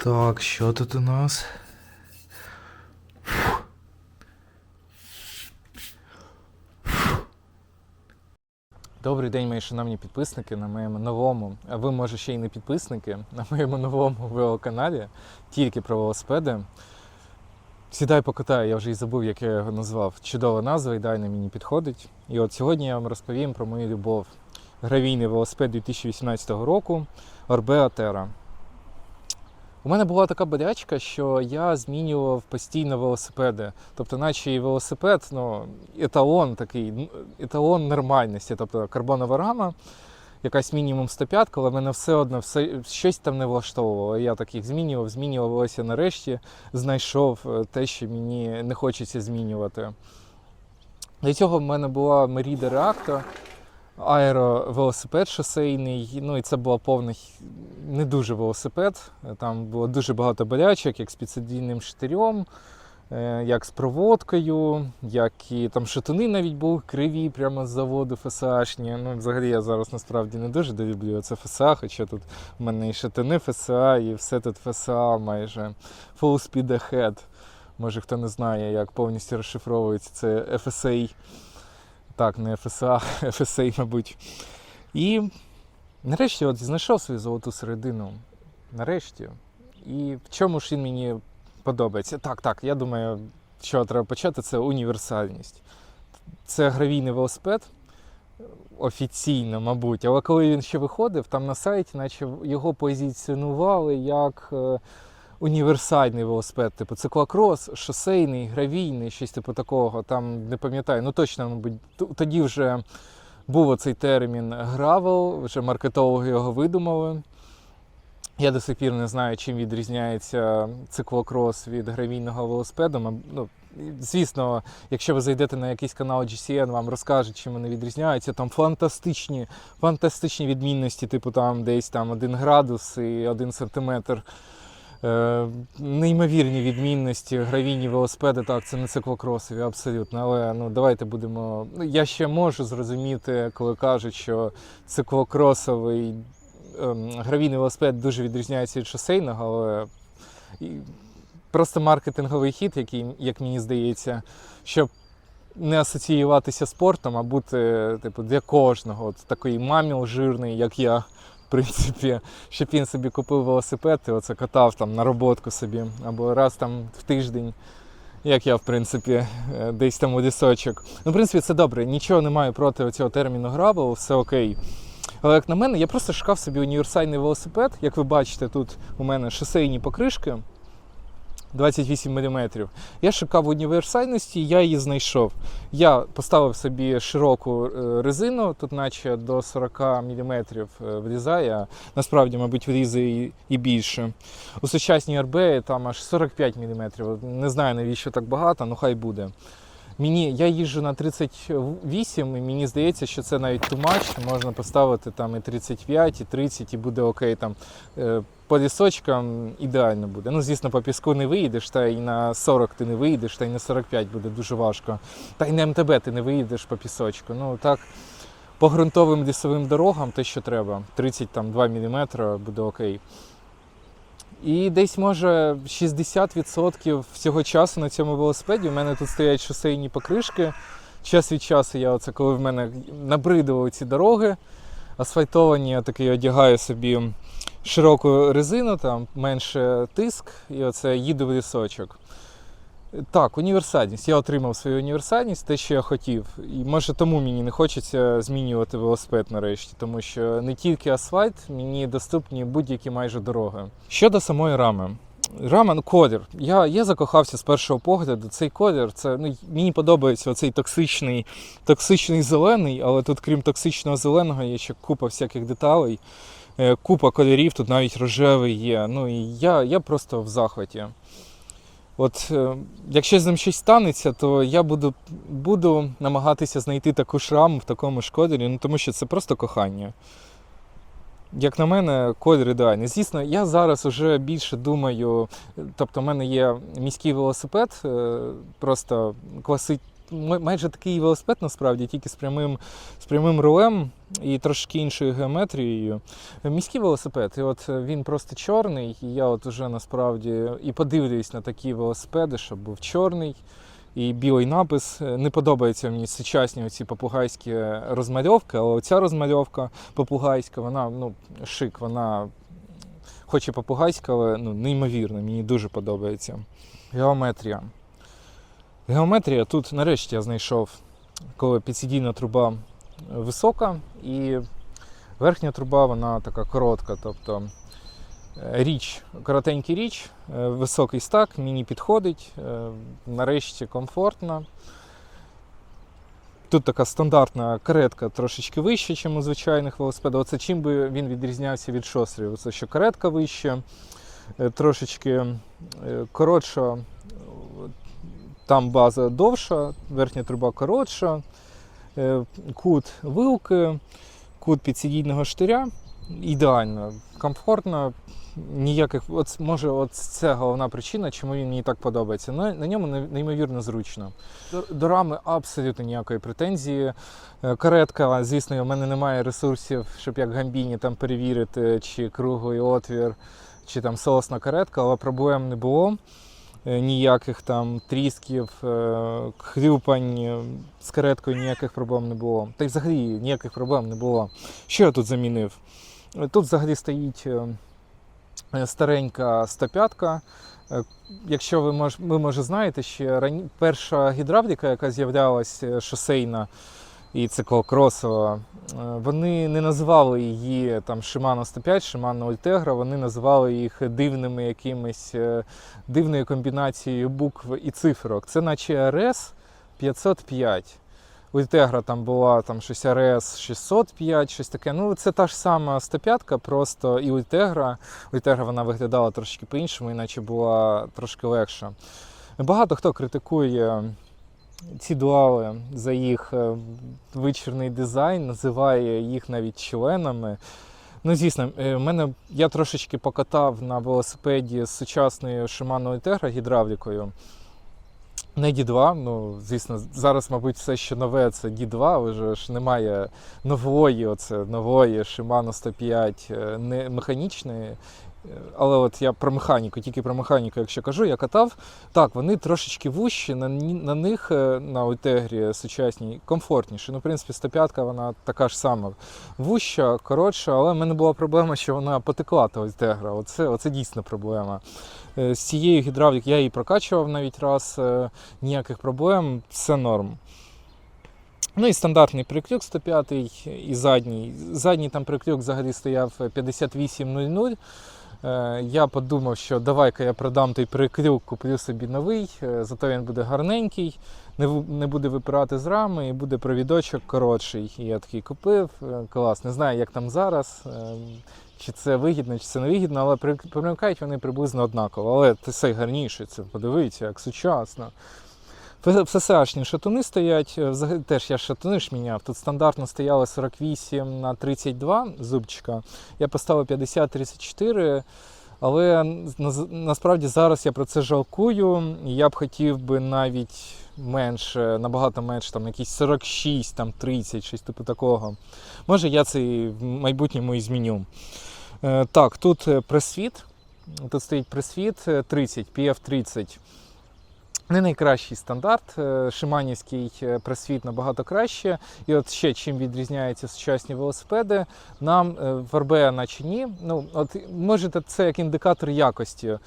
Так, що тут у нас? Добрий день, мої шановні підписники на моєму новому, а ви, може, ще й не підписники, на моєму новому велоканалі тільки про велосипеди. Сідай покатаю, я вже і забув, як я його назвав. Чудова назва, ідеально мені підходить. І от сьогодні я вам розповім про мою любов. Гравійний велосипед 2018 року Orbea Terra. У мене була така болячка, що я змінював постійно велосипеди. Тобто, наче і велосипед, ну, еталон такий, еталон нормальності, тобто карбонова рама, якась мінімум 105, але мене все одно все, щось там не влаштовувало. Я таких змінював, змінював, ось я нарешті знайшов е, те, що мені не хочеться змінювати. Для цього в мене була Merida Reacto, аеровелосипед шосейний. Ну і це була повна х- не дуже велосипед. Там було дуже багато болячок, як з підсидільним штирем, е, як з проводкою, як і там шатуни навіть були криві прямо з заводу ФСАшні. Ну, взагалі я зараз насправді не дуже долюблю це ФСА, хоча тут в мене і шатуни ФСА, і все тут ФСА майже. Full speed ahead. Може хто не знає, як повністю розшифровується це FSA. Так, не FSA, FSA, мабуть. І нарешті от знайшов свою золоту середину. Нарешті. І в чому ж він мені подобається? Так, так, я думаю, що треба почати, це універсальність. Це гравійний велосипед. Офіційно, мабуть, але коли він ще виходив, там на сайті, наче його позиціонували як е, універсальний велосипед, типу циклокрос, шосейний, гравійний, щось типу такого. Там не пам'ятаю, ну точно, мабуть, тоді вже був оцей термін гравел, вже маркетологи його видумали. Я до сих пір не знаю, чим відрізняється циклокрос від гравійного велосипеду. Ну, звісно, якщо ви зайдете на якийсь канал GCN, вам розкажуть, чим вони відрізняються. Там фантастичні, фантастичні відмінності, типу там десь там 1 градус і 1 сантиметр. Е, неймовірні відмінності, гравійні велосипеди, так, це не циклокросові, абсолютно. Але ну, давайте будемо. Ну, я ще можу зрозуміти, коли кажуть, що циклокросовий ем, гравійний велосипед дуже відрізняється від шосейного, але просто маркетинговий хід, який, як мені здається, щоб не асоціюватися спортом, а бути типу, для кожного, от такий маміл жирний, як я. В принципі, щоб він собі купив велосипед і оце катав там на роботку собі, або раз там в тиждень, як я, в принципі, е, десь там у лісочок. Ну, в принципі, це добре. Нічого не маю проти цього терміну грабл, все окей. Але як на мене, я просто шукав собі універсальний велосипед. Як ви бачите, тут у мене шосейні покришки 28 мм. Я шукав універсальності, я її знайшов. Я поставив собі широку е, резину, тут наче до 40 мм влізає, а насправді, мабуть, влізе і, більше. У сучасній RB там аж 45 мм. Не знаю навіщо так багато, ну хай буде. Мені, я їжджу на 38, і мені здається, що це навіть much. Можна поставити там і 35, і 30, і буде окей. Там, е, по лісочкам ідеально буде. Ну, звісно, по піску не виїдеш, та й на 40 ти не виїдеш, та й на 45 буде дуже важко. Та й на МТБ ти не виїдеш по пісочку. Ну так, по ґрунтовим лісовим дорогам те, що треба. 32 мм буде окей. І десь може 60% всього часу на цьому велосипеді. У мене тут стоять шосейні покришки. Час від часу я оце, коли в мене набридували ці дороги асфальтовані, я такий одягаю собі широку резину, там менше тиск, і оце їду в лісочок. Так, універсальність. Я отримав свою універсальність, те, що я хотів. І може тому мені не хочеться змінювати велосипед нарешті, тому що не тільки асфальт, мені доступні будь-які майже дороги. Щодо самої рами. Рама, ну колір. Я, я закохався з першого погляду. Цей колір, це ну мені подобається оцей токсичний, токсичний зелений, але тут, крім токсичного зеленого, є ще купа всяких деталей, е, купа кольорів, тут навіть рожевий є. Ну і я, я просто в захваті. От е, якщо з ним щось станеться, то я буду, буду намагатися знайти таку ж раму в такому ж кольорі, ну тому що це просто кохання. Як на мене, колір ідеальний. Звісно, я зараз вже більше думаю, тобто в мене є міський велосипед, е, просто класи, май- майже такий велосипед насправді, тільки з прямим, з прямим рулем і трошки іншою геометрією. Міський велосипед, і от він просто чорний, і я от уже насправді і подивлююсь на такі велосипеди, щоб був чорний. І білий напис. Не подобаються мені сучасні оці попугайські розмальовки, але оця розмальовка попугайська, вона ну, шик, вона хоч і попугайська, але ну, неймовірна, мені дуже подобається. Геометрія. Геометрія тут нарешті я знайшов, коли підсидійна труба висока, і верхня труба вона така коротка. Тобто е, річ, коротенький річ, е, високий стак, мені підходить, е, нарешті комфортно. Тут така стандартна каретка трошечки вища, ніж у звичайних велосипедах. Оце чим би він відрізнявся від шосерів. Це що каретка вища, е, трошечки коротша, там база довша, верхня труба коротша, кут вилки, кут підсидійного штиря. Ідеально, комфортно, ніяких. От, може, от це головна причина, чому він мені так подобається. На, на ньому неймовірно зручно. До, рами абсолютно ніякої претензії. Е, Каретка, звісно, у мене немає ресурсів, щоб як гамбіні там перевірити, чи круглий отвір, чи там соосна каретка, але проблем не було. Е, Ніяких там трісків, е, хрюпань з кареткою ніяких проблем не було. Та й взагалі ніяких проблем не було. Що я тут замінив? Тут взагалі стоїть е, е, старенька 105 Е, Якщо ви мож, ви може знаєте, ще рані... перша гідравліка, яка з'являлася шосейна і циклокросова, вони не називали її там Shimano 105, Shimano Ultegra, вони називали їх дивними якимись дивною комбінацією букв і цифрок. Це наче RS 505. Ультегра там була там щось RS 605, щось таке. Ну, це та ж сама 105, просто і Ультегра. Ультегра вона виглядала трошки по-іншому, іначе була трошки легша. Багато хто критикує ці дуали за їх е, вичірний дизайн, називає їх навіть членами. Ну, звісно, е, в мене я трошечки покатав на велосипеді з сучасною Shimano Ultegra гідравлікою. Не D2, ну, звісно, зараз, мабуть, все, що нове, це D2, вже ж немає нової, оце, нової Shimano 105 е, не механічної. Але от я про механіку, тільки про механіку, якщо кажу, я катав. Так, вони трошечки вущі, на, на них е, на Ультегрі сучасній комфортніше. Ну, в принципі, 105 вона така ж сама. Вуща, коротша, але в мене була проблема, що вона потекла та Ультегра. Оце, оце дійсно проблема. Е, З цією гідравлік я її прокачував навіть раз, е, ніяких проблем, все норм. Ну і стандартний приклюк 105 і задній. Задній там приклюк взагалі стояв 5800. Е, Я подумав, що давай-ка я продам той приклюк, куплю собі новий, е, зато він буде гарненький, не буде випирати з рами і буде провідочок коротший. І я такий купив. е, Клас, не знаю, як там зараз. чи це вигідно, чи це не вигідно, але примикають вони приблизно однаково. Але це гарніше, це подивіться, як сучасно. ФСАшні шатуни стоять, е, взагалі теж я шатуни ж міняв. Тут стандартно стояло 48 на 32 зубчика. Я поставив 50-34, але насправді зараз я про це жалкую. Я б хотів би навіть менше, набагато менше, там якісь 46, там 30, щось типу такого. Може, я це в майбутньому і зміню. Е, Так, тут е, пресвіт. Тут стоїть пресвіт е, 30, PF30. Не найкращий стандарт. е, Шиманівський е, пресвіт набагато краще. І от ще чим відрізняються сучасні велосипеди, нам е, в РБ наче ні. Ну, от можете це як індикатор якості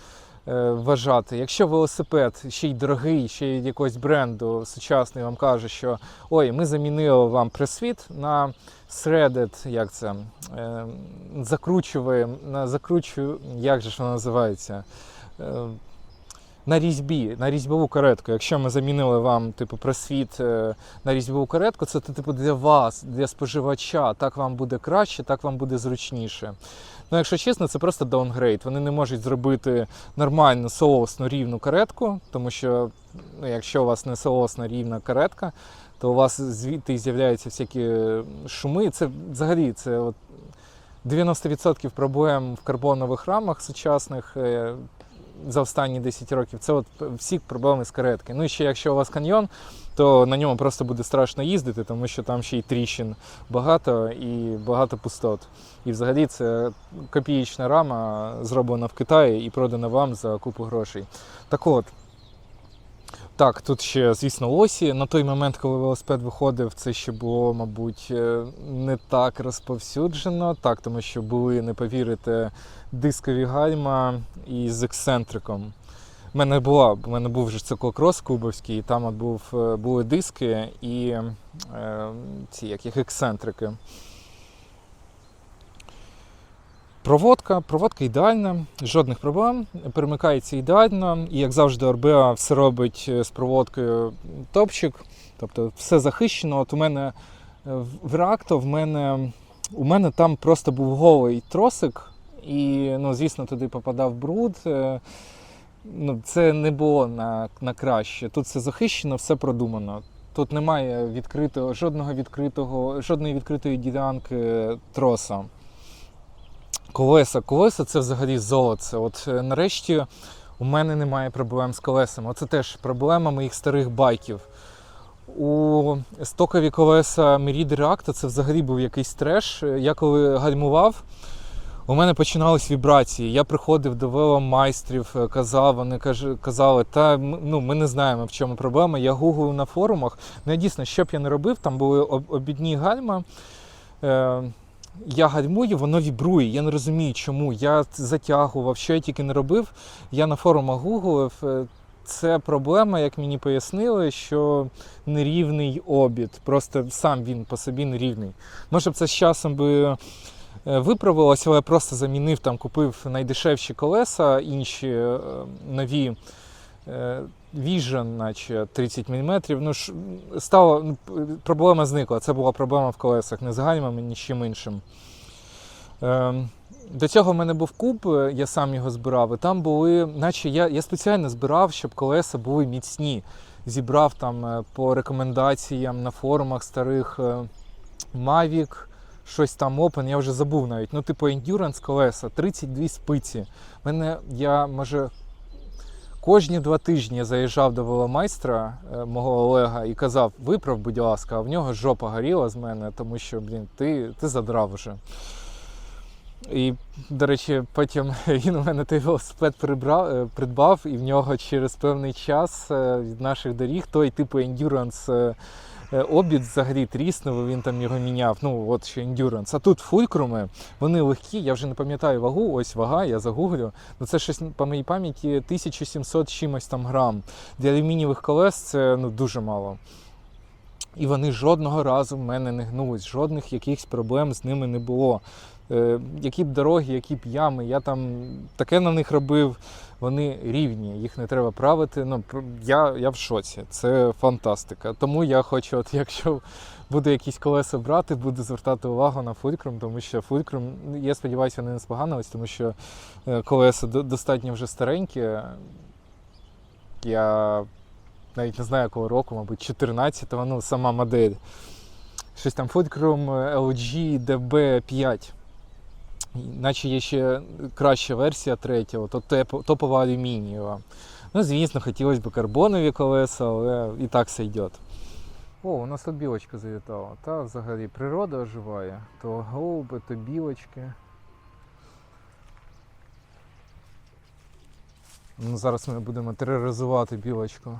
вважати. Якщо велосипед ще й дорогий, ще й якогось бренду сучасний вам каже, що ой, ми замінили вам пресвіт на threaded, як це, закручуємо, на закручую, як же ж воно називається? Е, на різьбі, на різьбову каретку. Якщо ми замінили вам типу просвіт е, на різьбову каретку, це типу для вас, для споживача. Так вам буде краще, так вам буде зручніше. Ну, якщо чесно, це просто даунгрейд. Вони не можуть зробити нормальну соосну рівну каретку, тому що ну, якщо у вас не соосна рівна каретка, то у вас звідти з'являються всякі шуми. Це взагалі це от 90% проблем в карбонових рамах сучасних. За останні 10 років, це от всі проблеми з каретки. Ну і ще якщо у вас каньйон, то на ньому просто буде страшно їздити, тому що там ще й тріщин багато і багато пустот. І взагалі це копієчна рама, зроблена в Китаї і продана вам за купу грошей. Так от. Так, тут ще, звісно, осі. На той момент, коли велосипед виходив, це ще було, мабуть, е, не так розповсюджено. Так, тому що були, не повірите, дискові гальма із ексцентриком. У мене була, у мене був вже циклокрос кубовський, і там от був, е, були диски і е, ці як їх ексцентрики. Проводка, проводка ідеальна, жодних проблем, перемикається ідеально, і як завжди, РБА все робить е, з проводкою топчик, тобто все захищено. От у мене е, в- Reacto в мене, у мене там просто був голий тросик, і, ну, звісно, туди попадав бруд. е, Ну, це не було на, на краще. Тут все захищено, все продумано. Тут немає відкритого, жодного відкритого, жодної відкритої ділянки троса. Колеса. Колеса це взагалі золоце. От е, нарешті у мене немає проблем з колесами. Оце теж проблема моїх старих байків. У стокові колеса Merida Reacto це взагалі був якийсь треш. Я коли гальмував, у мене починались вібрації. Я приходив до веломайстрів, е, казав, вони казали, та ну, ми не знаємо, в чому проблема. Я гуглив на форумах. Ну, дійсно, що б я не робив, там були обідні гальма. Я гальмую, воно вібрує. Я не розумію, чому. Я затягував, що я тільки не робив. Я на форумах гуглив. е, Це проблема, як мені пояснили, що нерівний обід. Просто сам він по собі нерівний. Може б це з часом би е, виправилося, але я просто замінив там, купив найдешевші колеса, інші е, нові. Vision, наче 30 мм. Ну, ж, стало, ну, проблема зникла. Це була проблема в колесах, не з гальмами, ні з чим іншим. Ем, до цього в мене був куб, е, я сам його збирав, і там були, наче я, я спеціально збирав, щоб колеса були міцні. Зібрав там е, по рекомендаціям на форумах старих е, Mavic, щось там Open, я вже забув навіть. Ну, типу, Endurance колеса, 32 спиці. Мене, я, може, Кожні два тижні я заїжджав до веломайстра е, мого Олега і казав: виправ, будь ласка, а в нього жопа горіла з мене, тому що, блін, ти, ти задрав уже. І, до речі, потім він у мене той велосипед прибрав, е, придбав, і в нього через певний час е, від наших доріг той типу ендюранс обід взагалі тріснув, він там його міняв. Ну, от ще ендюранс. А тут фулькруми, вони легкі, я вже не пам'ятаю вагу, ось вага, я загуглю. Ну це щось по моїй пам'яті 1700 чимось там грам. Для алюмінієвих колес це ну, дуже мало. І вони жодного разу в мене не гнулись, жодних якихось проблем з ними не було. Е, які б дороги, які б ями, я там таке на них робив, вони рівні, їх не треба правити. Ну, я, я в шоці, це фантастика. Тому я хочу, от якщо буду якісь колеса брати, буду звертати увагу на фулькрум, тому що фулькрум, я сподіваюся, вони не споганились, тому що е, колеса достатньо вже старенькі. Я навіть не знаю якого року, мабуть, 14-го, ну, сама модель. Щось там Fulcrum LG DB5. Наче є ще краща версія третього, то топова алюмінієва. Ну, звісно, хотілося б карбонові колеса, але і так все йде. О, у нас тут білочка завітала. Та взагалі природа оживає. То голуби, то білочки. Ну, зараз ми будемо тероризувати білочку.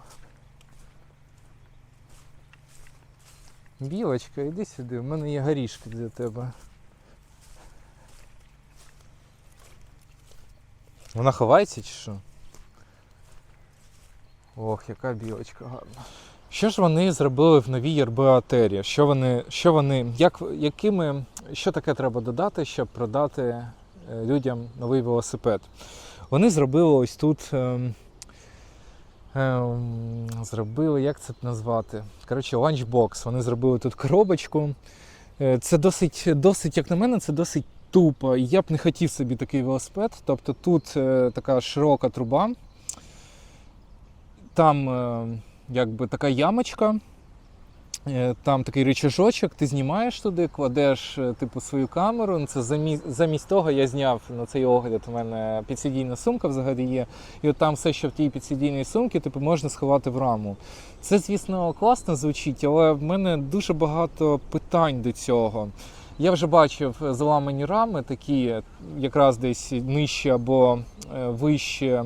Білочка, іди сюди, в мене є горішки для тебе. Вона ховається чи що? Ох, яка білочка гарна. Що ж вони зробили в новій Terra? Що вони, що вони, як, якими, що таке треба додати, щоб продати е, людям новий велосипед? Вони зробили ось тут. ем, ем, зробили, як це назвати? Коротше, ланчбокс. Вони зробили тут коробочку. Е, Це досить, досить, як на мене, це досить тупо. Я б не хотів собі такий велосипед. Тобто тут е, така широка труба, там е, якби така ямочка. Е, Там такий рычажочок, ти знімаєш туди, кладеш типу свою камеру. Ну, Це замість, замість того я зняв на цей огляд. У мене підсидійна сумка взагалі є. І от там все, що в тій підсидійній сумці, типу, можна сховати в раму. Це, звісно, класно звучить, але в мене дуже багато питань до цього. Я вже бачив заламані рами, такі якраз десь нижче або е, вище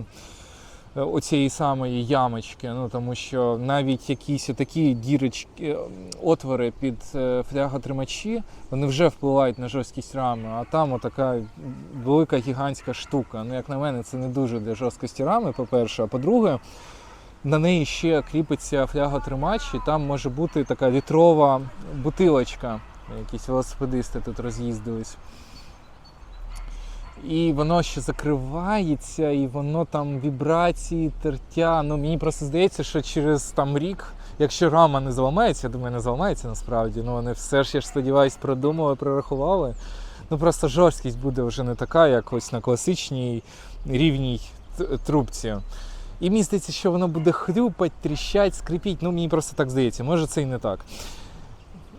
е, оцієї самої ямочки. Ну тому що навіть якісь такі дірочки, е, отвори під е, фляготримачі, вони вже впливають на жорсткість рами. А там отака велика гігантська штука. Ну, як на мене, це не дуже для жорсткості рами, по-перше. А по-друге, на неї ще кріпиться фляготримач, і там може бути така літрова бутилочка. Якісь велосипедисти тут роз'їздились. І воно ще закривається, і воно там вібрації, тертя. Ну мені просто здається, що через там рік, якщо рама не зламається, я думаю, не зламається насправді. Ну вони все ж я ж сподіваюсь, продумали, прорахували. Ну просто жорсткість буде вже не така, як ось на класичній рівній трубці. І мені здається, що воно буде хрюпать, тріщать, скрипіть. Ну мені просто так здається, може це і не так.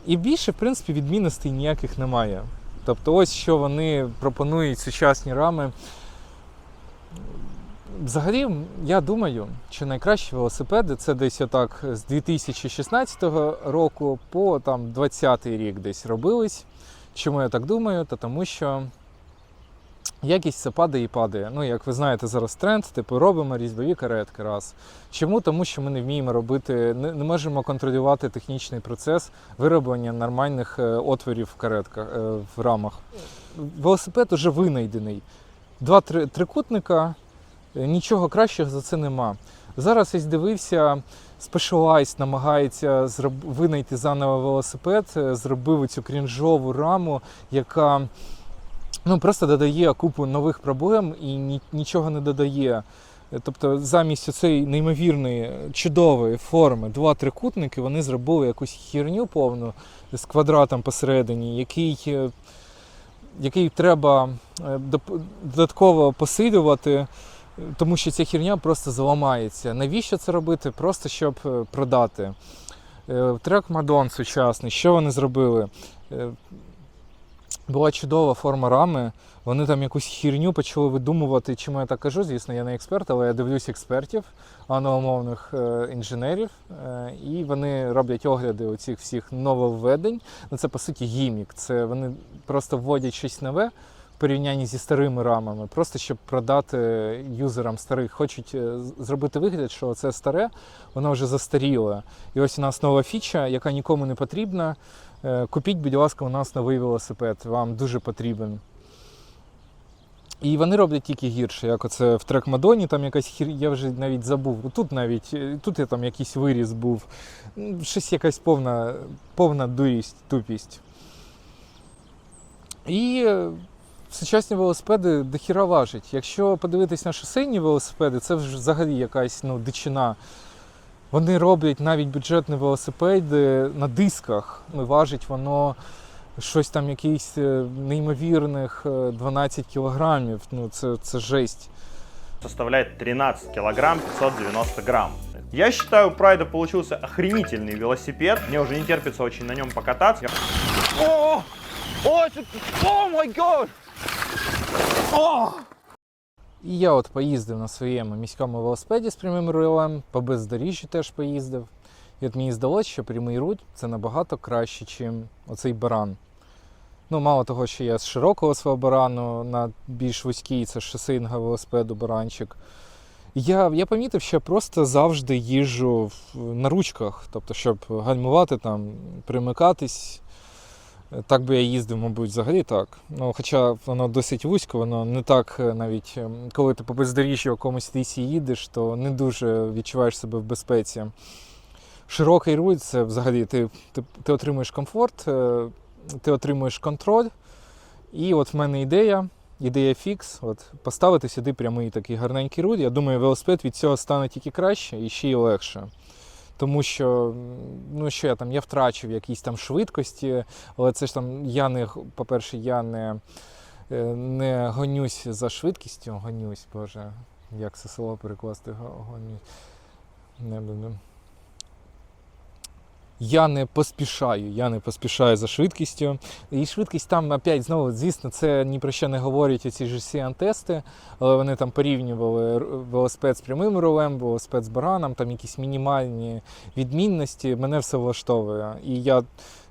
І більше, в принципі, відмінностей ніяких немає. Тобто, ось що вони пропонують сучасні рами. Взагалі, я думаю, що найкращі велосипеди це десь отак з 2016 року по там 20 рік десь робились. Чому я так думаю? Та тому що якість це падає і падає. Ну, як ви знаєте, зараз тренд, типу робимо різьбові каретки раз. Чому? Тому що ми не вміємо робити, не, не можемо контролювати технічний процес вироблення нормальних е, отворів в каретках е, в рамах. Велосипед уже винайдений. Два три, трикутника, е, нічого кращого за це нема. Зараз я дивився, Specialized намагається зроб... винайти заново велосипед, зробив цю крінжову раму, яка ну, просто додає купу нових проблем і нічого не додає. Тобто замість цієї неймовірної чудової форми два трикутники вони зробили якусь херню повну з квадратом посередині, який, е, який треба е, додатково посилювати, е, тому що ця херня просто заламається. Навіщо це робити? Просто щоб продати. Трек Мадон сучасний, що вони зробили? Була чудова форма рами. Вони там якусь хірню почали видумувати. Чому я так кажу? Звісно, я не експерт, але я дивлюсь експертів, англомовних е, інженерів, е, і вони роблять огляди оцих всіх нововведень. Ну, це по суті гімік. Це вони просто вводять щось нове в порівнянні зі старими рамами, просто щоб продати юзерам старих. Хочуть е, зробити вигляд, що це старе, воно вже застаріле. І ось у нас нова фіча, яка нікому не потрібна. Е, Купіть, будь ласка, у нас новий велосипед, вам дуже потрібен. І вони роблять тільки гірше, як оце в трек Мадоні, там якась хір, я вже навіть забув. Тут навіть е, тут я там якийсь виріз був. Щось якась повна, повна дурість, тупість. І е, сучасні велосипеди дохіра важать. Якщо подивитись на шосейні велосипеди, це взагалі якась ну, дичина. Вони роблять навіть бюджетні велосипеди на дисках. Ну, Важить воно щось там якихось е, неймовірних е, 12 кілограмів. Ну, це, це жесть. составляет 13 килограмм 590 грамм. Я считаю, у Прайда получился охренительный велосипед. Мне уже не терпится очень на нем покататься. О! О, это... О май гад! О! І я от поїздив на своєму міському велосипеді з прямим рулем, по бездоріжжю теж поїздив. І от мені здалося, що прямий руль це набагато краще, ніж оцей баран. Ну, мало того, що я з широкого свого барану на більш вузький, це шосейного велосипеду баранчик. Я, я помітив, що я просто завжди їжджу на ручках, тобто, щоб гальмувати там, примикатись. Так би я їздив, мабуть, взагалі так. Ну, хоча воно досить вузько, воно не так е, навіть ем, коли ти по бездоріжжю якомусь лісі їдеш, то не дуже відчуваєш себе в безпеці. Широкий руль це взагалі ти, ти, ти отримуєш комфорт, е, ти отримуєш контроль. І от в мене ідея, ідея фікс, от поставити сюди прямий такий гарненький руль. Я думаю, велосипед від цього стане тільки краще і ще й легше. Тому що, ну що я там, я втрачив якісь там швидкості, але це ж там я не, по-перше, я не, е, не гонюсь за швидкістю, гонюсь, боже, як це село перекласти, Го- гонюсь. Не буду. Я не поспішаю, я не поспішаю за швидкістю. І швидкість там опять знову, звісно, це ні про що не говорять оці ж тести але вони там порівнювали велосипед з прямим рулем, велосипед з бараном, там якісь мінімальні відмінності. Мене все влаштовує. І я,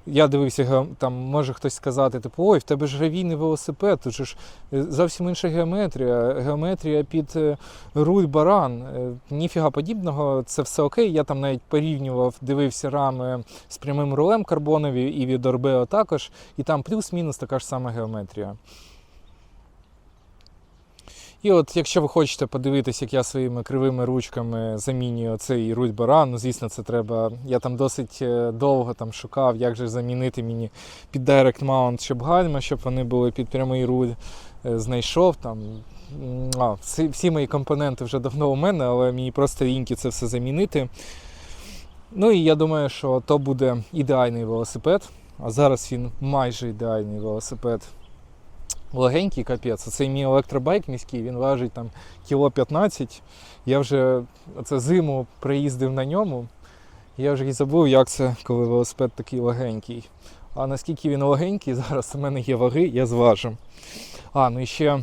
я дивився, там може хтось сказати, типу, ой, в тебе ж гравійний велосипед, тут ж е, зовсім інша геометрія. Геометрія під е, руль баран. Е, Ніфіга подібного, це все окей. Я там навіть порівнював, дивився рами з прямим рулем карбонові і від Орбео також, і там плюс-мінус така ж сама геометрія. І от, якщо ви хочете подивитись, як я своїми кривими ручками замінюю цей руль баран, ну звісно, це треба. Я там досить е, довго там шукав, як же замінити мені під Direct Mount, щоб гальма, щоб вони були під прямий руль. Е, Знайшов там. А, всі, всі мої компоненти вже давно у мене, але мені просто ліньки це все замінити. Ну і я думаю, що то буде ідеальний велосипед. А зараз він майже ідеальний велосипед. Легенький капець. Цей мій електробайк міський, він важить там кіло 15. Я вже це зиму приїздив на ньому. Я вже і забув, як це, коли велосипед такий легенький. А наскільки він легенький, зараз у мене є ваги, я зважу. А, ну і ще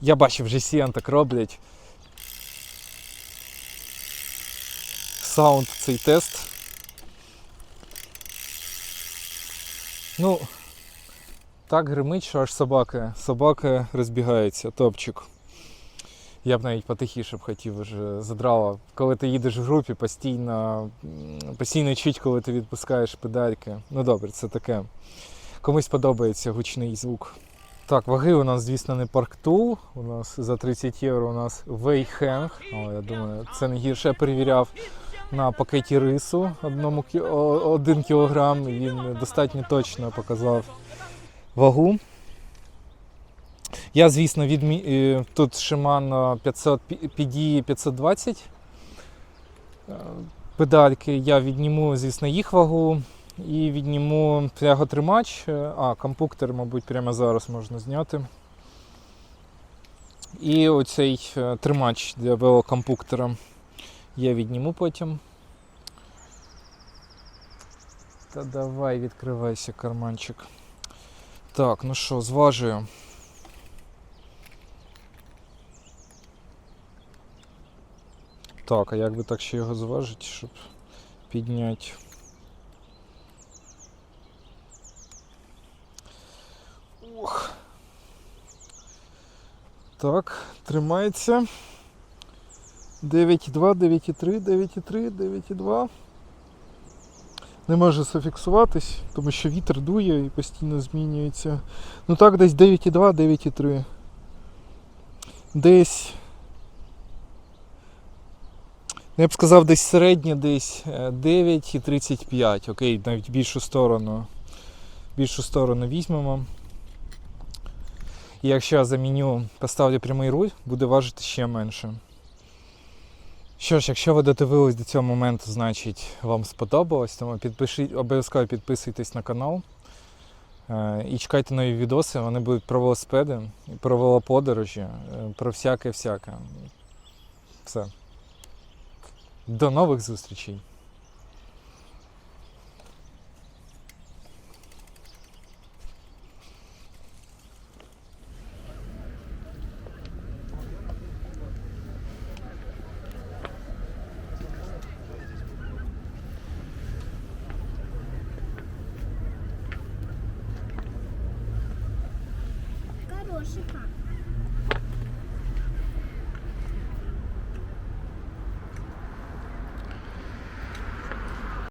я бачив, вже Сіан так роблять. Саунд цей тест. Ну, так гримить, що аж собака. Собака розбігається, топчик. Я б навіть потихіше б хотів вже задрала. Коли ти їдеш в групі, постійно, постійно чуть, коли ти відпускаєш педальки. Ну добре, це таке. Комусь подобається гучний звук. Так, ваги у нас, звісно, не парктул. У нас за 30 євро у нас вейхенг. Але я думаю, це не гірше. Перевіряв на пакеті рису одному, один кілограм. Він достатньо точно показав вагу. Я, звісно, відмі... е, тут Shimano 500 P- PD 520 е, педальки. Я відніму, звісно, їх вагу і відніму фляготримач. Е, А, компуктор, мабуть, прямо зараз можна зняти. І оцей е, тримач для велокомпуктора я відніму потім. Та давай відкривайся, карманчик. Так, ну що, зважую. Так, а як би так ще його зважити, щоб підняти? Ох. Так, тримається. 9,2, 9,3, 9,3, 9,2. Не може зафіксуватись, тому що вітер дує і постійно змінюється. Ну так, десь 9,2, 9,3. Десь. ну, Я б сказав, десь середнє, десь е, 9,35. Окей, навіть більшу сторону. Більшу сторону візьмемо. І якщо я заміню, поставлю прямий руль, буде важити ще менше. Що ж, якщо ви додивились до цього моменту, значить вам сподобалось, тому підпишіть, обов'язково підписуйтесь на канал. Е, І чекайте нові відоси, вони будуть про велосипеди, про велоподорожі, е, про всяке-всяке. Все. До нових зустрічей!